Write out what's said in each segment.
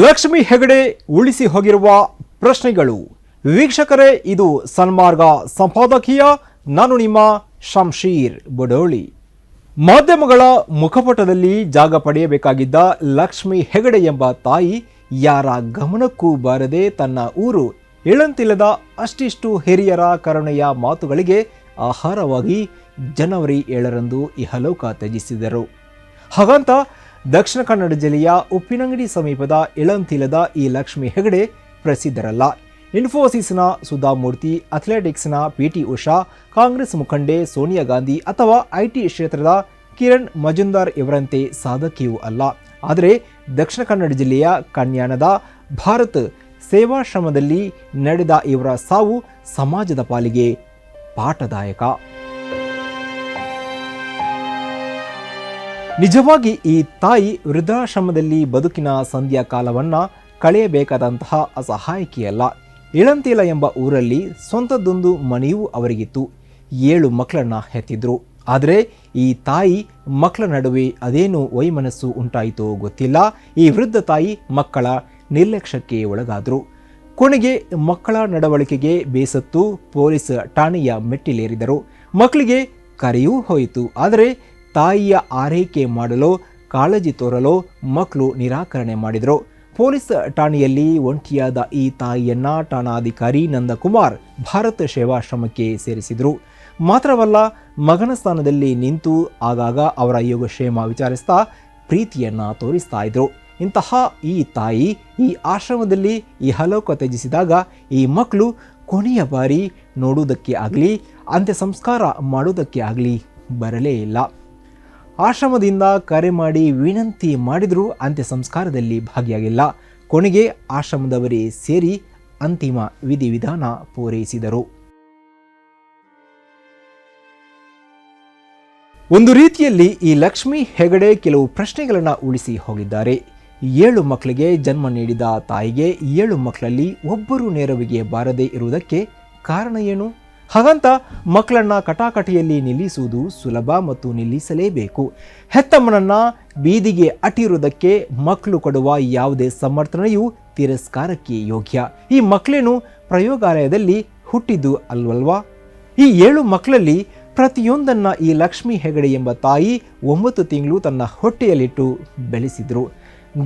ಲಕ್ಷ್ಮಿ ಹೆಗಡೆ ಉಳಿಸಿ ಹೋಗಿರುವ ಪ್ರಶ್ನೆಗಳು. ವೀಕ್ಷಕರೇ, ಇದು ಸನ್ಮಾರ್ಗ ಸಂಪಾದಕೀಯ ನಾನು ನಿಮ್ಮ ಶಂಶೀರ್ ಬಡೋಳಿ. ಮಾಧ್ಯಮಗಳ ಮುಖಪಟದಲ್ಲಿ ಜಾಗ ಪಡೆಯಬೇಕಾಗಿದ್ದ ಲಕ್ಷ್ಮಿ ಹೆಗಡೆ ಎಂಬ ತಾಯಿ ಯಾರ ಗಮನಕ್ಕೂ ಬಾರದೆ ತನ್ನ ಊರು ಇಳಂತಿಲ್ಲದ ಅಷ್ಟಿಷ್ಟು ಹಿರಿಯರ ಕರುಣೆಯ ಮಾತುಗಳಿಗೆ ಆಹಾರವಾಗಿ ಜನವರಿ ಏಳರಂದು ಇಹಲೋಕ ತ್ಯಜಿಸಿದರು. ಹಾಗಂತ ದಕ್ಷಿಣ ಕನ್ನಡ ಜಿಲ್ಲೆಯ ಉಪ್ಪಿನಂಗಡಿ ಸಮೀಪದ ಇಳಂತಿಲದ ಈ ಲಕ್ಷ್ಮಿ ಹೆಗಡೆ ಪ್ರಸಿದ್ಧರಲ್ಲ. ಇನ್ಫೋಸಿಸ್ನ ಸುಧಾಮೂರ್ತಿ, ಅಥ್ಲೆಟಿಕ್ಸ್ನ ಪಿಟಿ ಉಷಾ, ಕಾಂಗ್ರೆಸ್ ಮುಖಂಡೆ ಸೋನಿಯಾ ಗಾಂಧಿ ಅಥವಾ ಐಟಿ ಕ್ಷೇತ್ರದ ಕಿರಣ್ ಮಜುಂದಾರ್ ಇವರಂತೆ ಸಾಧಕಿಯೂ ಅಲ್ಲ. ಆದರೆ ದಕ್ಷಿಣ ಕನ್ನಡ ಜಿಲ್ಲೆಯ ಕನ್ಯಾಣದ ಭಾರತ್ ಸೇವಾಶ್ರಮದಲ್ಲಿ ನಡೆದ ಇವರ ಸಾವು ಸಮಾಜದ ಪಾಲಿಗೆ ಪಾಠದಾಯಕ. ನಿಜವಾಗಿ ಈ ತಾಯಿ ವೃದ್ಧಾಶ್ರಮದಲ್ಲಿ ಬದುಕಿನ ಸಂಧ್ಯಾ ಕಾಲವನ್ನ ಕಳೆಯಬೇಕಾದಂತಹ ಅಸಹಾಯಕಿಯಲ್ಲ. ಇಳಂತಿಲ ಎಂಬ ಊರಲ್ಲಿ ಸ್ವಂತದ್ದೊಂದು ಮನೆಯೂ ಅವರಿಗಿತ್ತು. ಏಳು ಮಕ್ಕಳನ್ನ ಹೆತ್ತಿದ್ರು. ಆದರೆ ಈ ತಾಯಿ ಮಕ್ಕಳ ನಡುವೆ ಅದೇನು ವೈಮನಸ್ಸು ಉಂಟಾಯಿತೋ ಗೊತ್ತಿಲ್ಲ. ಈ ವೃದ್ಧ ತಾಯಿ ಮಕ್ಕಳ ನಿರ್ಲಕ್ಷ್ಯಕ್ಕೆ ಒಳಗಾದರು. ಕೊನೆಗೆ ಮಕ್ಕಳ ನಡವಳಿಕೆಗೆ ಬೇಸತ್ತು ಪೊಲೀಸ್ ಠಾಣೆಯ ಮೆಟ್ಟಿಲೇರಿದರು. ಮಕ್ಕಳಿಗೆ ಕರೆಯೂ ಹೋಯಿತು. ಆದರೆ ತಾಯಿಯ ಆರೈಕೆ ಮಾಡಲು, ಕಾಳಜಿ ತೋರಲು ಮಕ್ಕಳು ನಿರಾಕರಣೆ ಮಾಡಿದರು. ಪೊಲೀಸ್ ಠಾಣೆಯಲ್ಲಿ ಒಂಟಿಯಾದ ಈ ತಾಯಿಯನ್ನ ಠಾಣಾಧಿಕಾರಿ ನಂದಕುಮಾರ್ ಭಾರತ ಸೇವಾಶ್ರಮಕ್ಕೆ ಸೇರಿಸಿದರು. ಮಾತ್ರವಲ್ಲ, ಮಗನ ಸ್ಥಾನದಲ್ಲಿ ನಿಂತು ಆಗಾಗ ಅವರ ಯೋಗಕ್ಷೇಮ ವಿಚಾರಿಸ್ತಾ ಪ್ರೀತಿಯನ್ನ ತೋರಿಸ್ತಾ ಇದ್ರು. ಇಂತಹ ಈ ತಾಯಿ ಈ ಆಶ್ರಮದಲ್ಲಿ ಈ ಹಲೋಕ ತ್ಯಜಿಸಿದಾಗ ಈ ಮಕ್ಕಳು ಕೊನೆಯ ಬಾರಿ ನೋಡುವುದಕ್ಕೆ ಆಗಲಿ ಅಂತ್ಯ ಸಂಸ್ಕಾರ ಮಾಡುವುದಕ್ಕೆ ಆಗಲಿ ಬರಲೇ ಇಲ್ಲ. ಆಶ್ರಮದಿಂದ ಕರೆ ಮಾಡಿ ವಿನಂತಿ ಮಾಡಿದರೂ ಅಂತ್ಯ ಸಂಸ್ಕಾರದಲ್ಲಿ ಭಾಗಿಯಾಗಿಲ್ಲ. ಕೊನೆಗೆ ಆಶ್ರಮದವರೇ ಸೇರಿ ಅಂತಿಮ ವಿಧಿವಿಧಾನ ಪೂರೈಸಿದರು. ಒಂದು ರೀತಿಯಲ್ಲಿ ಈ ಲಕ್ಷ್ಮಿ ಹೆಗಡೆ ಕೆಲವು ಪ್ರಶ್ನೆಗಳನ್ನು ಉಳಿಸಿ ಹೋಗಿದ್ದಾರೆ. ಏಳು ಮಕ್ಕಳಿಗೆ ಜನ್ಮ ನೀಡಿದ ತಾಯಿಗೆ ಏಳು ಮಕ್ಕಳಲ್ಲಿ ಒಬ್ಬರು ನೆರವಿಗೆ ಬಾರದೇ ಇರುವುದಕ್ಕೆ ಕಾರಣ ಏನು? ಹಾಗಂತ ಮಕ್ಕಳನ್ನ ಕಟಾಕಟಿಯಲ್ಲಿ ನಿಲ್ಲಿಸುವುದು ಸುಲಭ ಮತ್ತು ನಿಲ್ಲಿಸಲೇಬೇಕು. ಹೆತ್ತಮ್ಮನನ್ನ ಬೀದಿಗೆ ಅಟ್ಟಿರುವುದಕ್ಕೆ ಮಕ್ಕಳು ಕೊಡುವ ಯಾವುದೇ ಸಮರ್ಥನೆಯೂ ತಿರಸ್ಕಾರಕ್ಕೆ ಯೋಗ್ಯ. ಈ ಮಕ್ಕಳೇನು ಪ್ರಯೋಗಾಲಯದಲ್ಲಿ ಹುಟ್ಟಿದ್ದು ಅಲ್ವಲ್ವಾ? ಈ ಏಳು ಮಕ್ಕಳಲ್ಲಿ ಪ್ರತಿಯೊಂದನ್ನ ಈ ಲಕ್ಷ್ಮಿ ಹೆಗಡೆ ಎಂಬ ತಾಯಿ ಒಂಬತ್ತು ತಿಂಗಳು ತನ್ನ ಹೊಟ್ಟೆಯಲ್ಲಿಟ್ಟು ಬೆಳೆಸಿದ್ರು.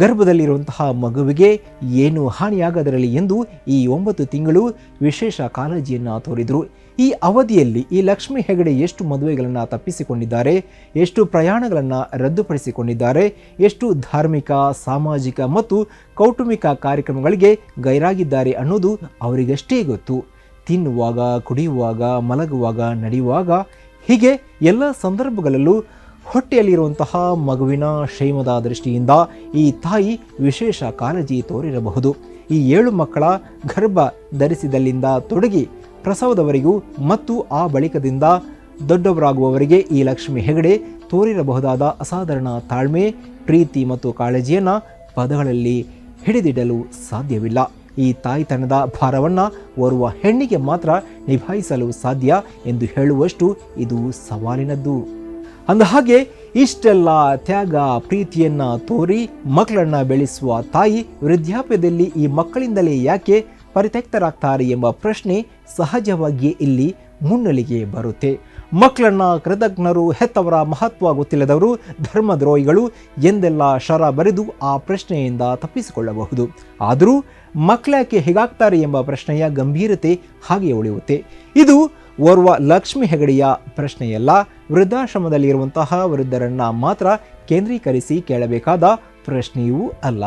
ಗರ್ಭದಲ್ಲಿರುವಂತಹ ಮಗುವಿಗೆ ಏನು ಹಾನಿಯಾಗದಿರಲಿ ಎಂದು ಈ ಒಂಬತ್ತು ತಿಂಗಳು ವಿಶೇಷ ಕಾಳಜಿಯನ್ನು ತೋರಿದರು. ಈ ಅವಧಿಯಲ್ಲಿ ಈ ಲಕ್ಷ್ಮಿ ಹೆಗಡೆ ಎಷ್ಟು ಮದುವೆಗಳನ್ನು ತಪ್ಪಿಸಿಕೊಂಡಿದ್ದಾರೆ, ಎಷ್ಟು ಪ್ರಯಾಣಗಳನ್ನು ರದ್ದುಪಡಿಸಿಕೊಂಡಿದ್ದಾರೆ, ಎಷ್ಟು ಧಾರ್ಮಿಕ, ಸಾಮಾಜಿಕ ಮತ್ತು ಕೌಟುಂಬಿಕ ಕಾರ್ಯಕ್ರಮಗಳಿಗೆ ಗೈರಾಗಿದ್ದಾರೆ ಅನ್ನೋದು ಅವರಿಗಷ್ಟೇ ಗೊತ್ತು. ತಿನ್ನುವಾಗ, ಕುಡಿಯುವಾಗ, ಮಲಗುವಾಗ, ನಡೆಯುವಾಗ ಹೀಗೆ ಎಲ್ಲ ಸಂದರ್ಭಗಳಲ್ಲೂ ಹೊಟ್ಟೆಯಲ್ಲಿರುವಂತಹ ಮಗುವಿನ ಕ್ಷೇಮದ ದೃಷ್ಟಿಯಿಂದ ಈ ತಾಯಿ ವಿಶೇಷ ಕಾಳಜಿ ತೋರಿರಬಹುದು. ಈ ಏಳು ಮಕ್ಕಳ ಗರ್ಭ ಧರಿಸಿದಲ್ಲಿಂದ ತೊಡಗಿ ಪ್ರಸವದವರೆಗೂ ಮತ್ತು ಆ ಬಳಿಕದಿಂದ ದೊಡ್ಡವರಾಗುವವರಿಗೆ ಈ ಲಕ್ಷ್ಮಿ ಹೆಗಡೆ ತೋರಿರಬಹುದಾದ ಅಸಾಧಾರಣ ತಾಳ್ಮೆ, ಪ್ರೀತಿ ಮತ್ತು ಕಾಳಜಿಯನ್ನು ಪದಗಳಲ್ಲಿ ಹಿಡಿದಿಡಲು ಸಾಧ್ಯವಿಲ್ಲ. ಈ ತಾಯಿತನದ ಭಾರವನ್ನು ಓರ್ವ ಹೆಣ್ಣಿಗೆ ಮಾತ್ರ ನಿಭಾಯಿಸಲು ಸಾಧ್ಯ ಎಂದು ಹೇಳುವಷ್ಟು ಇದು ಸವಾಲಿನದ್ದು. ಅಂದ ಹಾಗೆ ಇಷ್ಟೆಲ್ಲ ತ್ಯಾಗ ಪ್ರೀತಿಯನ್ನ ತೋರಿ ಮಕ್ಕಳನ್ನ ಬೆಳೆಸುವ ತಾಯಿ ವೃದ್ಧಾಪ್ಯದಲ್ಲಿ ಈ ಮಕ್ಕಳಿಂದಲೇ ಯಾಕೆ ಪರಿತ್ಯಕ್ತರಾಗ್ತಾರೆ ಎಂಬ ಪ್ರಶ್ನೆ ಸಹಜವಾಗಿಯೇ ಇಲ್ಲಿ ಮುನ್ನೆಲೆಗೆ ಬರುತ್ತೆ. ಮಕ್ಕಳನ್ನ ಕೃತಜ್ಞರು ಹೆತ್ತವರ ಮಹತ್ವ ಗೊತ್ತಿಲ್ಲದವರು ಧರ್ಮದ್ರೋಹಿಗಳು ಎಂದೆಲ್ಲ ಶರ ಬರೆದು ಆ ಪ್ರಶ್ನೆಯಿಂದ ತಪ್ಪಿಸಿಕೊಳ್ಳಬಹುದು. ಆದರೂ ಮಕ್ಕಳ್ಯಾಕೆ ಹೇಗಾಗ್ತಾರೆ ಎಂಬ ಪ್ರಶ್ನೆಯ ಗಂಭೀರತೆ ಹಾಗೆ ಉಳಿಯುತ್ತೆ. ಇದು ಓರ್ವ ಲಕ್ಷ್ಮಿ ಹೆಗಡೆಯ ಪ್ರಶ್ನೆಯಲ್ಲ. ವೃದ್ಧಾಶ್ರಮದಲ್ಲಿರುವಂತಹ ವೃದ್ಧರನ್ನ ಮಾತ್ರ ಕೇಂದ್ರೀಕರಿಸಿ ಕೇಳಬೇಕಾದ ಪ್ರಶ್ನೆಯೂ ಅಲ್ಲ.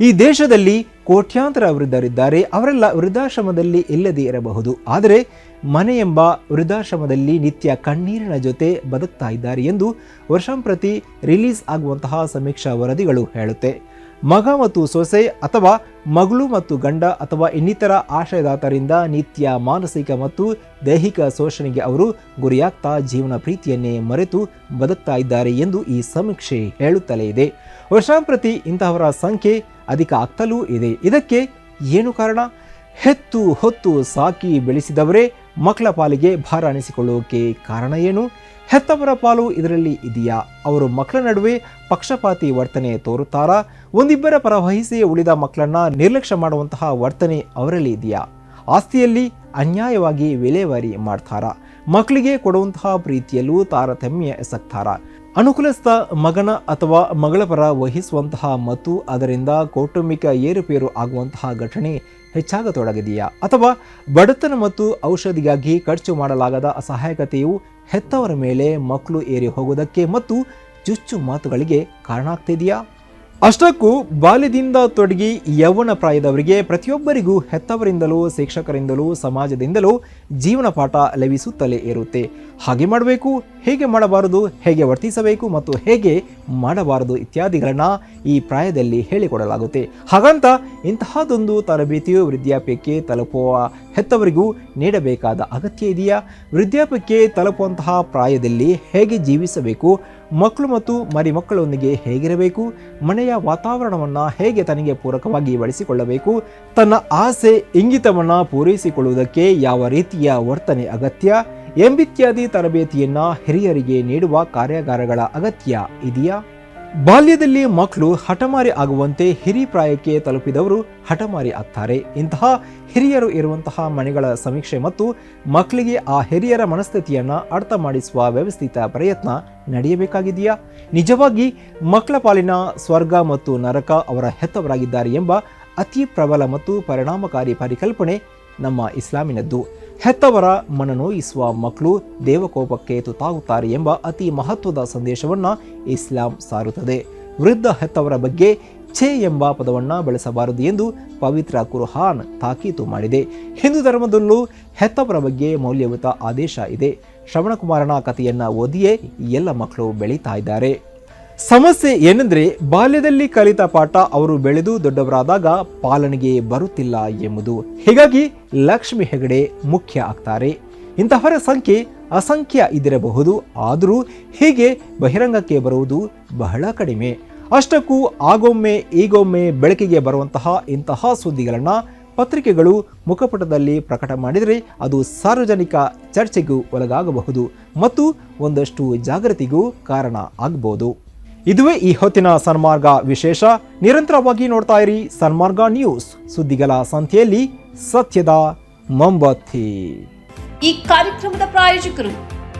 ಈ ದೇಶದಲ್ಲಿ ಕೋಟ್ಯಾಂತರ ವೃದ್ಧರಿದ್ದಾರೆ. ಅವರೆಲ್ಲ ವೃದ್ಧಾಶ್ರಮದಲ್ಲಿ ಇಲ್ಲದೇ ಇರಬಹುದು. ಆದರೆ ಮನೆ ಎಂಬ ವೃದ್ಧಾಶ್ರಮದಲ್ಲಿ ನಿತ್ಯ ಕಣ್ಣೀರಿನ ಜೊತೆ ಬದುಕ್ತಾ ಇದ್ದಾರೆ ಎಂದು ವರ್ಷಂಪ್ರತಿ ರಿಲೀಸ್ ಆಗುವಂತಹ ಸಮೀಕ್ಷಾ ವರದಿಗಳು ಹೇಳುತ್ತೆ. ಮಗ ಮತ್ತು ಸೊಸೆ ಅಥವಾ ಮಗಳು ಮತ್ತು ಗಂಡ ಅಥವಾ ಇನ್ನಿತರ ಆಶಯದಾತರಿಂದ ನಿತ್ಯ ಮಾನಸಿಕ ಮತ್ತು ದೈಹಿಕ ಶೋಷಣೆಗೆ ಅವರು ಗುರಿಯಾಗ್ತಾ ಜೀವನ ಪ್ರೀತಿಯನ್ನೇ ಮರೆತು ಬದುಕ್ತಾ ಇದ್ದಾರೆ ಎಂದು ಈ ಸಮೀಕ್ಷೆ ಹೇಳುತ್ತಲೇ ಇದೆ. ವರ್ಷಾಂಪ್ರತಿ ಇಂತಹವರ ಸಂಖ್ಯೆ ಅಧಿಕ ಆಗ್ತಲೂ ಇದೆ. ಇದಕ್ಕೆ ಏನು ಕಾರಣ? ಹೆತ್ತು ಹೊತ್ತು ಸಾಕಿ ಬೆಳೆಸಿದವರೇ ಮಕ್ಕಳ ಪಾಲಿಗೆ ಭಾರ ಅನಿಸಿಕೊಳ್ಳೋಕೆ ಕಾರಣ ಏನು? ಹೆತ್ತವರ ಪಾಲು ಇದರಲ್ಲಿ ಇದೆಯಾ? ಅವರು ಮಕ್ಕಳ ನಡುವೆ ಪಕ್ಷಪಾತಿ ವರ್ತನೆ ತೋರುತ್ತಾರಾ? ಒಂದಿಬ್ಬರ ಪರ ವಹಿಸಿ ಉಳಿದ ಮಕ್ಕಳನ್ನ ನಿರ್ಲಕ್ಷ್ಯ ಮಾಡುವಂತಹ ವರ್ತನೆ ಅವರಲ್ಲಿ ಇದೆಯಾ? ಆಸ್ತಿಯಲ್ಲಿ ಅನ್ಯಾಯವಾಗಿ ವಿಲೇವಾರಿ ಮಾಡ್ತಾರಾ? ಮಕ್ಕಳಿಗೆ ಕೊಡುವಂತಹ ಪ್ರೀತಿಯಲ್ಲೂ ತಾರತಮ್ಯ ಎಸಗ್ತಾರ? ಅನುಕೂಲಸ್ಥ ಮಗನ ಅಥವಾ ಮಗಳ ಪರ ವಹಿಸುವಂತಹ ಮತ್ತು ಅದರಿಂದ ಕೌಟುಂಬಿಕ ಏರುಪೇರು ಆಗುವಂತಹ ಘಟನೆ ಹೆಚ್ಚಾಗತೊಡಗಿದೆಯಾ? ಅಥವಾ ಬಡತನ ಮತ್ತು ಔಷಧಿಗಾಗಿ ಖರ್ಚು ಮಾಡಲಾಗದ ಅಸಹಾಯಕತೆಯು ಹೆತ್ತವರ ಮೇಲೆ ಮಕ್ಕಳು ಏರಿ ಹೋಗುವುದಕ್ಕೆ ಮತ್ತು ಚುಚ್ಚು ಮಾತುಗಳಿಗೆ ಕಾರಣ ಆಗ್ತಿದೆಯಾ ಅಷ್ಟಕ್ಕೂ ಬಾಲ್ಯದಿಂದ ತೊಡಗಿ ಯೌವನ ಪ್ರಾಯದವರಿಗೆ ಪ್ರತಿಯೊಬ್ಬರಿಗೂ ಹೆತ್ತವರಿಂದಲೂ, ಶಿಕ್ಷಕರಿಂದಲೂ, ಸಮಾಜದಿಂದಲೂ ಜೀವನ ಪಾಠ ಲಭಿಸುತ್ತಲೇ ಇರುತ್ತೆ. ಹಾಗೆ ಮಾಡಬೇಕು, ಹೇಗೆ ಮಾಡಬಾರದು, ಹೇಗೆ ವರ್ತಿಸಬೇಕು ಮತ್ತು ಹೇಗೆ ಮಾಡಬಾರದು ಇತ್ಯಾದಿಗಳನ್ನು ಈ ಪ್ರಾಯದಲ್ಲಿ ಹೇಳಿಕೊಡಲಾಗುತ್ತೆ. ಹಾಗಂತ ಇಂತಹದೊಂದು ತರಬೇತಿಯು ವೃದ್ಧಾಪ್ಯಕ್ಕೆ ತಲುಪುವ ಹೆತ್ತವರಿಗೂ ನೀಡಬೇಕಾದ ಅಗತ್ಯ ಇದೆಯಾ? ವೃದ್ಧಾಪ್ಯಕ್ಕೆ ತಲುಪುವಂತಹ ಪ್ರಾಯದಲ್ಲಿ ಹೇಗೆ ಜೀವಿಸಬೇಕು? ಮಕ್ಕಳು ಮತ್ತು ಮರಿ ಮಕ್ಕಳೊಂದಿಗೆ ಹೇಗಿರಬೇಕು? ಮನೆಯ ವಾತಾವರಣವನ್ನು ಹೇಗೆ ತನಗೆ ಪೂರಕವಾಗಿ ಬಳಸಿಕೊಳ್ಳಬೇಕು? ತನ್ನ ಆಸೆ, ಇಂಗಿತವನ್ನು ಪೂರೈಸಿಕೊಳ್ಳುವುದಕ್ಕೆ ಯಾವ ರೀತಿಯ ವರ್ತನೆ ಅಗತ್ಯ? ಎಂಬಿತ್ಯಾದಿ ತರಬೇತಿಯನ್ನು ಹಿರಿಯರಿಗೆ ನೀಡುವ ಕಾರ್ಯಾಗಾರಗಳ ಅಗತ್ಯ ಇದೆಯಾ? ಬಾಲ್ಯದಲ್ಲಿ ಮಕ್ಕಳು ಹಠಮಾರಿ ಆಗುವಂತೆ ಹಿರಿ ಪ್ರಾಯಕ್ಕೆ ತಲುಪಿದವರು ಹಠಮಾರಿ ಆಗ್ತಾರೆ. ಇಂತಹ ಹಿರಿಯರು ಇರುವಂತಹ ಮನೆಗಳ ಸಮೀಕ್ಷೆ ಮತ್ತು ಮಕ್ಕಳಿಗೆ ಆ ಹಿರಿಯರ ಮನಸ್ಥಿತಿಯನ್ನು ಅರ್ಥ ಮಾಡಿಸುವ ವ್ಯವಸ್ಥಿತ ಪ್ರಯತ್ನ ನಡೆಯಬೇಕಾಗಿದೆಯಾ? ನಿಜವಾಗಿ ಮಕ್ಕಳ ಪಾಲಿನ ಸ್ವರ್ಗ ಮತ್ತು ನರಕ ಅವರ ಹೆತ್ತವರಾಗಿದ್ದಾರೆ ಎಂಬ ಅತಿ ಪ್ರಬಲ ಮತ್ತು ಪರಿಣಾಮಕಾರಿ ಪರಿಕಲ್ಪನೆ ನಮ್ಮ ಇಸ್ಲಾಮಿನದ್ದು. ಹೆತ್ತವರ ಮನನೋಯಿಸುವ ಮಕ್ಕಳು ದೇವಕೋಪಕ್ಕೆ ತುತ್ತಾಗುತ್ತಾರೆ ಎಂಬ ಅತಿ ಮಹತ್ವದ ಸಂದೇಶವನ್ನು ಇಸ್ಲಾಂ ಸಾರುತ್ತದೆ. ವೃದ್ಧ ಹೆತ್ತವರ ಬಗ್ಗೆ ಛೇ ಎಂಬ ಪದವನ್ನು ಬಳಸಬಾರದು ಎಂದು ಪವಿತ್ರ ಕುರ್ಹಾನ್ ತಾಕೀತು ಮಾಡಿದೆ. ಹಿಂದೂ ಧರ್ಮದಲ್ಲೂ ಹೆತ್ತವರ ಬಗ್ಗೆ ಮೌಲ್ಯಯುತ ಆದೇಶ ಇದೆ. ಶ್ರವಣಕುಮಾರನ ಕಥೆಯನ್ನು ಓದಿಯೇ ಎಲ್ಲ ಮಕ್ಕಳು ಬೆಳೀತಾ ಇದ್ದಾರೆ. ಸಮಸ್ಯೆ ಏನೆಂದರೆ ಬಾಲ್ಯದಲ್ಲಿ ಕಲಿತ ಪಾಠ ಅವರು ಬೆಳೆದು ದೊಡ್ಡವರಾದಾಗ ಪಾಲನೆಗೆ ಬರುತ್ತಿಲ್ಲ ಎಂಬುದು. ಹೀಗಾಗಿ ಲಕ್ಷ್ಮಿ ಹೆಗಡೆ ಮುಖ್ಯ ಆಗ್ತಾರೆ. ಇಂತಹವರ ಸಂಖ್ಯೆ ಅಸಂಖ್ಯ ಇದಿರಬಹುದು ಆದರೂ ಹೀಗೆ ಬಹಿರಂಗಕ್ಕೆ ಬರುವುದು ಬಹಳ ಕಡಿಮೆ. ಅಷ್ಟಕ್ಕೂ ಆಗೊಮ್ಮೆ ಈಗೊಮ್ಮೆ ಬೆಳಕಿಗೆ ಬರುವಂತಹ ಇಂತಹ ಸುದ್ದಿಗಳನ್ನು ಪತ್ರಿಕೆಗಳು ಮುಖಪುಟದಲ್ಲಿ ಪ್ರಕಟ ಮಾಡಿದರೆ ಅದು ಸಾರ್ವಜನಿಕ ಚರ್ಚೆಗೂ ಒಳಗಾಗಬಹುದು ಮತ್ತು ಒಂದಷ್ಟು ಜಾಗೃತಿಗೂ ಕಾರಣ ಆಗಬಹುದು ಇದುವೇ ಈ ಹೊತ್ತಿನ ಸನ್ಮಾರ್ಗ ವಿಶೇಷ. ನಿರಂತರವಾಗಿ ನೋಡ್ತಾ ಇರಿ ಸನ್ಮಾರ್ಗ ನ್ಯೂಸ್. ಸುದ್ದಿಗಳ ಸಂಖ್ಯೆಯಲ್ಲಿ ಸತ್ಯದ ಮೊಂಬತ್ತಿ. ಈ ಕಾರ್ಯಕ್ರಮದ ಪ್ರಾಯೋಜಕರು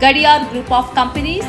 Gadiar group of companies